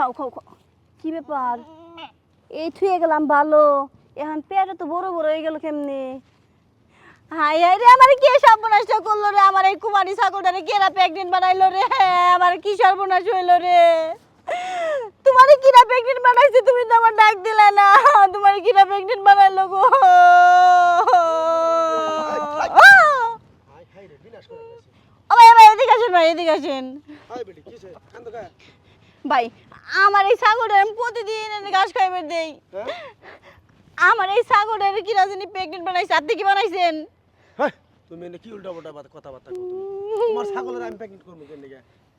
খাও খাও খাও। কি ব্যাপার? এই থুয়ে গেলাম ভালো। এখন পেটে তো বড় বড় হয়ে গেল কেমনে? হাই হাই রে আমার কে সর্বনাশ করল রে? আমার এই কুমারী ছাগলটারে কেরা প্রেগনেন্ট বানাইলো রে? আমার কি সর্বনাশ হইল রে? তোমার কিরা প্রেগনেন্ট বানাইছে তুমি তো আমার ডাক দিলে না। তোমার কিরা প্রেগনেন্ট বানাইলো গো? রে ও ভাই ভাই এদিকে আসেন ভাই এদিকে আসেন। ভাই আমার এই ছাগলটা আমি প্রতিদিন এনে ঘাস খাইবে দেই। হ্যাঁ? আমার এই ছাগলের কি রাজনী প্রেগনেন্ট বানাইছে আপনি কি বানাইছেন? তুমি এনে কি উল্টা পাল্টা কথাবার্তা কও তুমি? তোমার ছাগলের আমি প্যাকেট করব কেন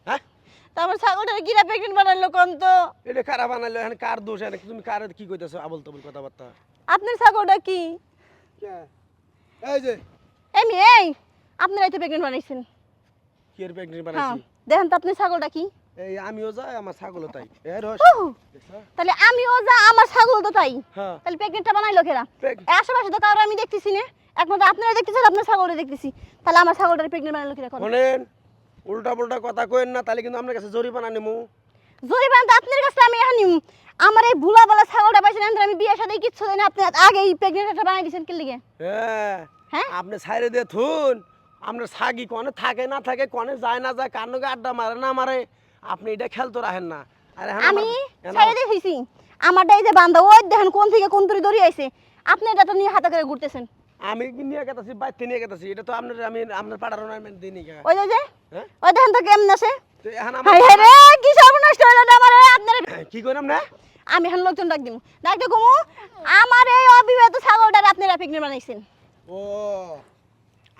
হ্যাঁ? তা আমার ছাগলটার কিরা প্রেগনেন্ট বানাইলো কোন তো? এটা কারা বানাইলো? এখানে কার দোষ? এখানে তুমি কার কি কইতাছো? আবল তাবল কথাবার্তা। আপনার ছাগলটা কি? এই যে। এমনি এই আপনারাই তো প্রেগনেন্ট বানাইছেন। কি এর প্যাকেট হ্যাঁ বানাইছি? দেখেন তো আপনার ছাগলটা কি? এই আমিও যাই আমার ছাগলও তাই। তাহলে আমিও যা আমার ছাগল তো তাই। হ্যাঁ। তাহলে প্রেগনেন্টটা বানাইলো কেরা? প্রেগ- এই আশেপাশে তো কারও আমি দেখতেছি না। একমাত্র আপনারা দেখতেছেন আপনার ছাগলটা দেখতেছি। তাহলে আমার ছাগলটার প্রেগনেন্ট বানাইলো কেরা কোন শোনেন উল্টা পাল্টা কথা কইেন না তাহলে কিন্তু আপনার কাছে জরিমানা নেব জরিমানা তো আপনার কাছে আমি এখন নিম। আমার এই ভুলা বলা ছাগলটা পাইছেন আমি বিয়ের সাথে কিচ্ছু দেয় না আপনি আগে এই প্রেগনেন্টটা বানাই দিয়েছেন কি লিগে? হ্যাঁ। হ্যাঁ? আপনি ছাইরে দিয়ে থুন। আপনার ছাগি কনে থাকে না থাকে কনে যায় না যায় আড্ডা মারে না মারে। আপনি এটা খেলতো রাখেন না। আর আমি ছেড়ে দেখেছি আমারটা এই যে বান্ধা ওই দেখেন কোন থেকে কোন তুরি দড়ি আইছে। আপনি এটা তো নিয়ে হাতে করে ঘুরতেছেন। আমি কি নিয়ে গেতাছি? বাইতে নিয়ে গেতাছি। এটা তো আপনার আমি আপনার পাড়ার আমি দিনই গা ওই যে হ্যাঁ? ওই দেখেন তো কেমন আছে। আমি এখন লোকজন ডাক দিমু। ডাক দিয়ে কমু আমার এই অবিবাহিত ছাগলটা আপনারা পিকনিক বানাইছেন। ও।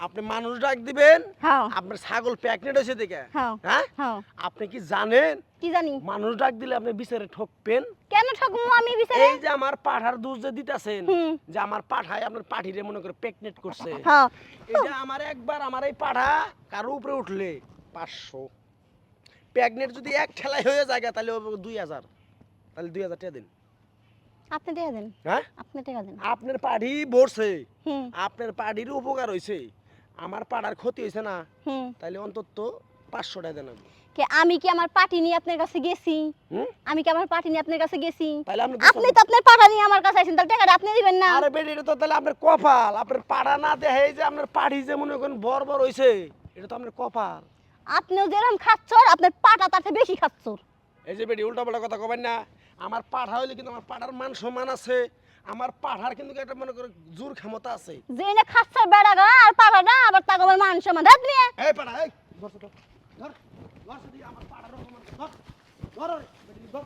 আপনি মানুষ ডাক দিবেন হ্যাঁ। আপনার ছাগল প্যাকনেট হয়েছে দেখে। হ্যাঁ হ্যাঁ? আপনি কি জানেন? কি জানি? মানুষ ডাক দিলে আপনি বিচারে ঠকবেন? কেন ঠকমু আমি বিচারে? এই যে আমার পাঠার দুধ যে দিতেছেন। যে আমার পাঠায় আপনার পাঠিরে মনে করে প্রেগনেন্ট করছে। হ্যাঁ। এটা আমার একবার আমার এই পাঠা কারও উপরে উঠলে পাঁচশো। প্রেগনেন্ট যদি এক ঠেলায় হয়ে যায় তাহলে দুই হাজার। তাহলে দুই হাজার টাকা দিন। আপনি টাকা দেন। হ্যাঁ? আপনি টাকা দেন। আপনার পাড়ি হুম। আপনার পাড়ির উপকার হয়েছে আমার পাড়ার ক্ষতি হয়েছে না হুম। তাহলে অন্তত পাঁচশো টাকা দেন। কে আমি কি আমার পাটি নিয়ে আপনার কাছে গেছি? আমি কি আমার পাটি নিয়ে আপনার কাছে গেছি? আপনি তো আপনার পাটা নিয়ে আমার কাছে আইছেন তাহলে টাকাটা আপনি দিবেন না। আরে বেটি এটা তো তাহলে আপনার কপাল। আপনার পাড়া না দেখে যে আপনার পাড়ি যে মনে করেন বড় বড় হয়েছে এটা তো আপনার কপাল। আপনিও যেরকম খাচ্ছর আপনার পাটা তার থেকে বেশি খাচ্ছর। এই যে বেটি উল্টা পাল্টা কথা কবেন না আমার পাঠা হইলে কিন্তু আমার পাড়ার মান সম্মান আছে। আমার পাহাড় কিন্তু একটা মনে করে জোর ক্ষমতা আছে। যে না খাচ্ছর বেড়া গা আর না আবার তাকে আমার মান সম্মান আপনি এই পাড়া এই ধর তো, ধর ধর আমার পাড়ার রকম ধর ধর ধর।